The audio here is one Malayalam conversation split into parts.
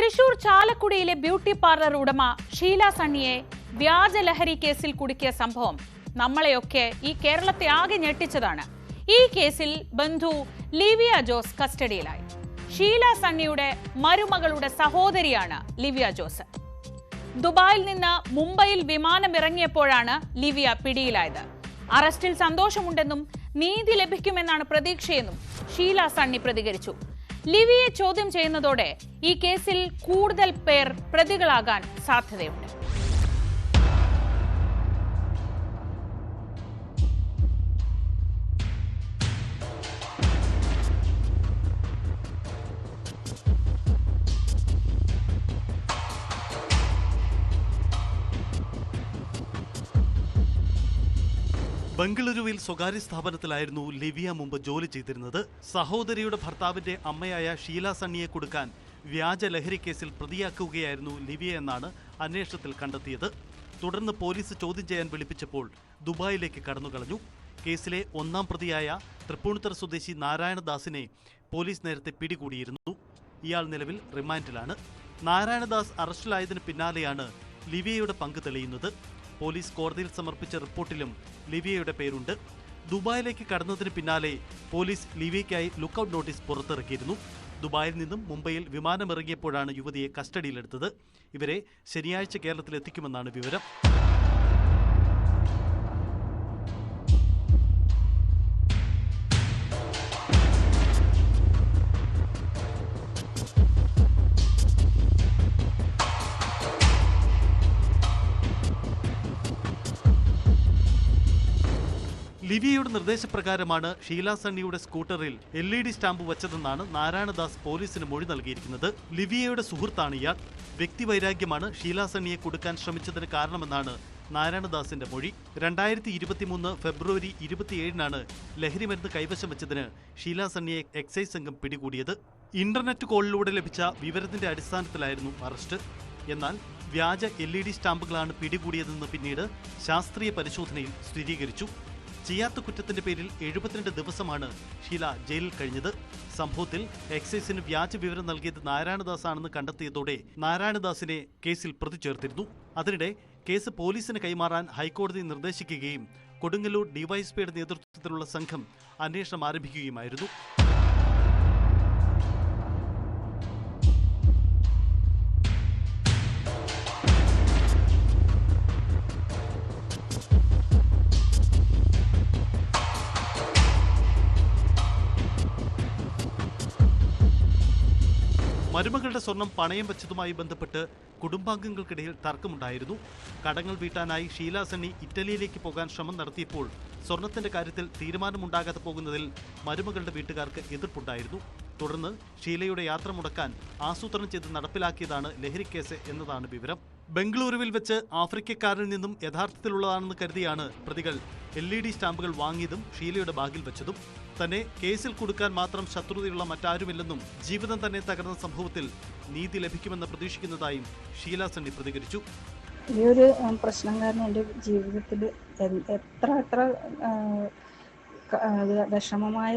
തൃശൂർ ചാലക്കുടിയിലെ ബ്യൂട്ടി പാർലർ ഉടമ ഷീല സണ്ണിയെ വ്യാജ ലഹരി കേസിൽ കുടുക്കിയ സംഭവം നമ്മളെയൊക്കെ ഈ കേരളത്തെ ആകെ ഞെട്ടിച്ചതാണ്. ഈ കേസിൽ ബന്ധു ലിവിയ ജോസ് കസ്റ്റഡിയിലായി. ഷീല സണ്ണിയുടെ മരുമകളുടെ സഹോദരിയാണ് ലിവിയ ജോസ്. ദുബായിൽ നിന്ന് മുംബൈയിൽ വിമാനം ഇറങ്ങിയപ്പോഴാണ് ലിവിയ പിടിയിലായത്. അറസ്റ്റിൽ സന്തോഷമുണ്ടെന്നും നീതി ലഭിക്കുമെന്നാണ് പ്രതീക്ഷയെന്നും ഷീല സണ്ണി പ്രതികരിച്ചു. ലിവിയെ ചോദ്യം ചെയ്യുന്നതോടെ ഈ കേസിൽ കൂടുതൽ പേർ പ്രതികളാകാൻ സാധ്യതയുണ്ട്. ബംഗളൂരുവിൽ സ്വകാര്യ സ്ഥാപനത്തിലായിരുന്നു ലിവിയ മുമ്പ് ജോലി ചെയ്തിരുന്നത്. സഹോദരിയുടെ ഭർത്താവിന്റെ അമ്മയായ ഷീല സണ്ണിയെ കൊടുക്കാൻ വ്യാജ ലഹരി കേസിൽ പ്രതിയാക്കുകയായിരുന്നു ലിവിയ എന്നാണ് അന്വേഷണത്തിൽ കണ്ടെത്തിയത്. തുടർന്ന് പോലീസ് ചോദ്യം ചെയ്യാൻ വിളിപ്പിച്ചപ്പോൾ ദുബായിലേക്ക് കടന്നുകളഞ്ഞു. കേസിലെ ഒന്നാം പ്രതിയായ തൃപ്പൂണിത്തറ സ്വദേശി നാരായണദാസിനെ പോലീസ് നേരത്തെ പിടികൂടിയിരുന്നു. ഇയാൾ നിലവിൽ റിമാൻഡിലാണ്. നാരായണദാസ് അറസ്റ്റിലായതിന് പിന്നാലെയാണ് ലിവിയയുടെ പങ്ക് തെളിയുന്നത്. പോലീസ് കോടതിയിൽ സമർപ്പിച്ച റിപ്പോർട്ടിലും ലിവിയയുടെ പേരുണ്ട്. ദുബായിലേക്ക് കടന്നതിന് പിന്നാലെ പോലീസ് ലിവിയയ്ക്കായി ലുക്കൌട്ട് നോട്ടീസ് പുറത്തിറക്കിയിരുന്നു. ദുബായിൽ നിന്നും മുംബൈയിൽ വിമാനമിറങ്ങിയപ്പോഴാണ് യുവതിയെ കസ്റ്റഡിയിലെടുത്തത്. ഇവരെ ശനിയാഴ്ച കേരളത്തിലെത്തിക്കുമെന്നാണ് വിവരം. ലിവിയയുടെ നിർദ്ദേശപ്രകാരമാണ് ഷീല സണ്ണിയുടെ സ്കൂട്ടറിൽ എൽ ഇ ഡി സ്റ്റാമ്പ് വച്ചതെന്നാണ് നാരായണദാസ് പോലീസിന് മൊഴി നൽകിയിരിക്കുന്നത്. ലിവിയയുടെ സുഹൃത്താണ് ഇയാൾ. വ്യക്തിവൈരാഗ്യമാണ് ഷീല സണ്ണിയെ കൊടുക്കാൻ ശ്രമിച്ചതിന് കാരണമെന്നാണ് നാരായണദാസിന്റെ മൊഴി. രണ്ടായിരത്തി ഇരുപത്തിമൂന്ന് ഫെബ്രുവരി ഇരുപത്തിയേഴിനാണ് ലഹരിമരുന്ന് കൈവശം വെച്ചതിന് ഷീല സണ്ണിയെ എക്സൈസ് സംഘം പിടികൂടിയത്. ഇന്റർനെറ്റ് കോളിലൂടെ ലഭിച്ച വിവരത്തിന്റെ അടിസ്ഥാനത്തിലായിരുന്നു അറസ്റ്റ്. എന്നാൽ വ്യാജ എൽ ഇ ഡി സ്റ്റാമ്പുകളാണ് പിടികൂടിയതെന്ന് പിന്നീട് ശാസ്ത്രീയ പരിശോധനയിൽ സ്ഥിരീകരിച്ചു. ചെയ്യാത്ത കുറ്റത്തിന്റെ പേരിൽ എഴുപത്തിരണ്ട് ദിവസമാണ് ഷീല ജയിലിൽ കഴിഞ്ഞത്. സംഭവത്തിൽ എക്സൈസിന് വ്യാജ വിവരം നൽകിയത് നാരായണദാസ് ആണെന്ന് കണ്ടെത്തിയതോടെ നാരായണദാസിനെ കേസിൽ പ്രതി ചേർത്തിരുന്നു അതിനിടെ കേസ് പോലീസിന് കൈമാറാൻ ഹൈക്കോടതി നിർദ്ദേശിക്കുകയും കൊടുങ്ങല്ലൂർ ഡിവൈഎസ്പിയുടെ നേതൃത്വത്തിലുള്ള സംഘം അന്വേഷണം ആരംഭിക്കുകയുമായിരുന്നു. മരുമകളുടെ സ്വർണം പണയം വെച്ചതുമായി ബന്ധപ്പെട്ട് കുടുംബാംഗങ്ങൾക്കിടയിൽ തർക്കമുണ്ടായിരുന്നു. കടങ്ങൾ വീട്ടാനായി ഷീല സണ്ണി ഇറ്റലിയിലേക്ക് പോകാൻ ശ്രമം നടത്തിയപ്പോൾ സ്വർണത്തിന്റെ കാര്യത്തിൽ തീരുമാനമുണ്ടാകാതെ പോകുന്നതിൽ മരുമകളുടെ വീട്ടുകാർക്ക് എതിർപ്പുണ്ടായിരുന്നു. തുടർന്ന് ഷീലയുടെ യാത്ര മുടക്കാൻ ആസൂത്രണം ചെയ്ത് നടപ്പിലാക്കിയതാണ് ലഹരിക്കേസ് എന്നതാണ് വിവരം. ബംഗളൂരുവിൽ വെച്ച് ആഫ്രിക്കക്കാരിൽ നിന്നും യഥാർത്ഥത്തിലുള്ളതാണെന്ന് കരുതിയാണ് പ്രതികൾ. എൽ ഇ ഡി സ്റ്റാമ്പുകൾ വാങ്ങിയതും ഷീലയുടെ ബാഗിൽ വെച്ചതും. തന്നെ കേസിൽ കൊടുക്കാൻ മാത്രം ശത്രുതയുള്ള മറ്റാരുമില്ലെന്നും ജീവിതം തന്നെ തകർന്ന സംഭവത്തിൽ നീതി ലഭിക്കുമെന്ന് പ്രതീക്ഷിക്കുന്നതായും ഷീല സണ്ണി പ്രതികരിച്ചു. ഈ ഒരു പ്രശ്നം കാരണം എന്റെ ജീവിതത്തിൽ എത്ര എത്ര വിഷമമായ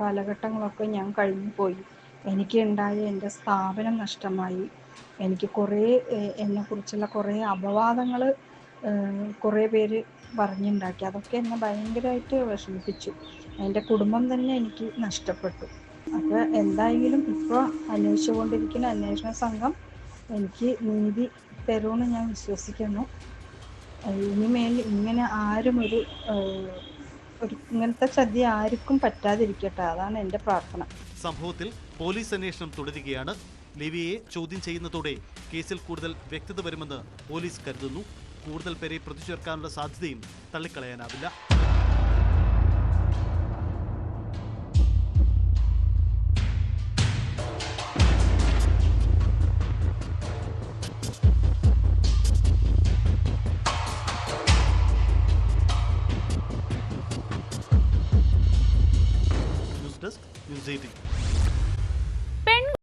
കാലഘട്ടങ്ങളൊക്കെ ഞാൻ കഴിഞ്ഞു പോയി എനിക്ക് ഉണ്ടായ എന്റെ സ്ഥാപനം നഷ്ടമായി. എനിക്ക് കുറേ എന്നെക്കുറിച്ചുള്ള കുറേ അപവാദങ്ങൾ കുറേ പേര് പറഞ്ഞുണ്ടാക്കി. അതൊക്കെ എന്നെ ഭയങ്കരമായിട്ട് വിഷമിപ്പിച്ചു. എന്റെ കുടുംബം തന്നെ എനിക്ക് നഷ്ടപ്പെട്ടു. അപ്പോൾ എന്തായെങ്കിലും ഇപ്പോൾ അന്വേഷിച്ചുകൊണ്ടിരിക്കുന്ന അന്വേഷണ സംഘം എനിക്ക് നീതി തരുമെന്ന് ഞാൻ വിശ്വസിക്കുന്നു. ഇനിമേൽ ഇങ്ങനെ ആരും ഒരു ഇങ്ങനത്തെ ചതി ആർക്കും പറ്റാതിരിക്കട്ടെ അതാണ് എന്റെ പ്രാർത്ഥന. സംഭവത്തിൽ പോലീസ് അന്വേഷണം തുടരുകയാണ്. ലിവിയെ ചോദ്യം ചെയ്യുന്നതോടെ കേസിൽ കൂടുതൽ വ്യക്തത വരുമെന്ന് പോലീസ് കരുതുന്നു. കൂടുതൽ പേരെ പ്രതിചേർക്കാനുള്ള സാധ്യതയും തള്ളിക്കളയാനാവില്ല. easy